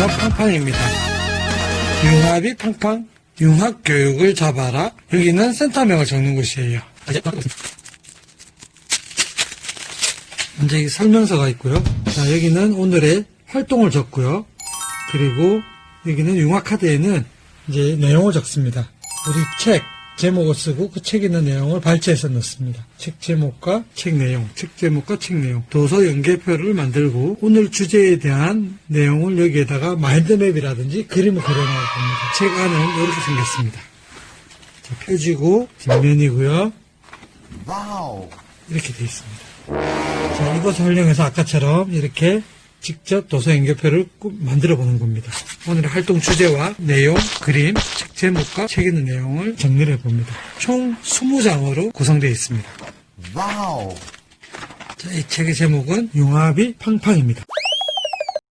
주제는 팡팡입니다. 융합이 팡팡, 융합 교육을 잡아라. 여기는 센터명을 적는 곳이에요. 먼저 이 설명서가 있고요. 자, 여기는 오늘의 활동을 적고요. 그리고 여기는 융합카드에는 이제 내용을 적습니다. 우리 책 제목을 쓰고 그 책에 있는 내용을 발제해서 넣습니다. 책 제목과 책 내용, 책 제목과 책 내용, 도서 연계표를 만들고 오늘 주제에 대한 내용을 여기에다가 마인드맵이라든지 그림을 그려놓을 겁니다. 책 안은 이렇게 생겼습니다. 자, 표지고 뒷면이고요. 와우. 이렇게 되어 있습니다. 자, 이것을 활용해서 아까처럼 이렇게 직접 도서 연결표를 꾸- 만들어 보는 겁니다. 오늘의 활동 주제와 내용, 그림, 책 제목과 책 있는 내용을 정리를 해봅니다. 총 20장으로 구성되어 있습니다. 와우. 자, 이 책의 제목은 융합이 팡팡입니다.